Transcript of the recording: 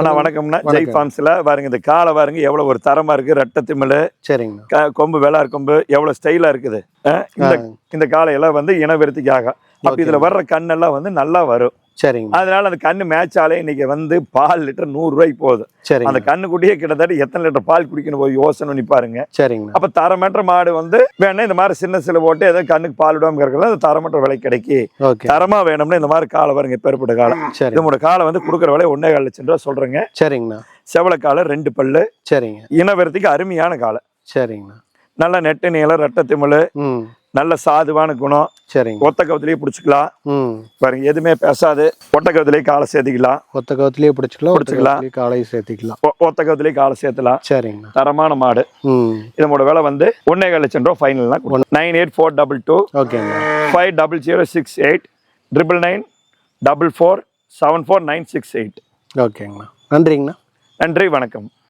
அண்ணா வணக்கம்ண்ணா. ஜெய் ஃபார்ம்ஸ்ல பாருங்க இந்த காலை பாருங்க எவ்வளவு ஒரு தரமா இருக்கு. ரெட்டை திமிழ் சரிங்கண்ணா. க- கொம்பு வேளார் கொம்பு எவ்வளவு ஸ்டைலா இருக்குது. இந்த இந்த காலையெல்லாம் வந்து இனவெருத்திக்காக. அப்ப இதுல வர்ற கண்ணெல்லாம் வந்து நல்லா வரும். சரிங்கண்ணா அதனால அந்த கண்ணு மேட்ச் ஆலே இன்னைக்கு வந்து பால் லிட்டர் நூறு ரூபாய்க்கு போகுது. அந்த சரிங்க கண்ணுக்குட்டியே கிட்டத்தட்ட எத்தனை லிட்டர் பால் குடிக்கணும் போய் யோசனை பண்ணி பாருங்க. சரிங்கண்ணா அப்ப தரமற்ற மாடு வந்து வேணா இந்த மாதிரி சின்ன சில போட்டு ஏதோ கண்ணுக்கு பால் விடாம இருக்கிறது அந்த தரமற்ற விலை கிடைக்கி தரமா வேணும்னா இந்த மாதிரி காலை பாருங்க பெருப்பட்ட காலை சரி இதோட காலை வந்து கொடுக்குற விலை ஒன்னே கால் லட்சம் ரூபா சொல்றேங்க. சரிங்கண்ணா. செவலக்காலை ரெண்டு பல்லு. சரிங்க. இனவரத்துக்கு அருமையான காலை சரிங்கண்ணா. நல்ல நெட்டு நீளம் ரெட்டை திமிழ் நல்ல சாதுவான குணம். சரிங்க. ஒத்த கவுத்துலயே பிடிச்சிக்கலாம். பாருங்க எதுவுமே பேசாது. ஒட்ட கவுத்துலயே காலை சேர்த்துக்கலாம். ஒத்த கவுத்துலயே பிடிச்சிக்கலாம் ஒத்த பிடிச்சிக்கலாம். காலையும் சேர்த்திக்கலாம். ஒத்த கவுத்துலயே காலை சேர்த்துலாம். சரிங்கண்ணா. தரமான மாடு. இதனோட விலை வந்து ஒன்னே கால் லட்சம் ரூபா ஃபைனல்னா nine eight four double two ஓகேங்கண்ணா. Five double zero six eight triple nine double four seven four nine six eight ஓகேங்கண்ணா. நன்றிங்கண்ணா. நன்றி வணக்கம்.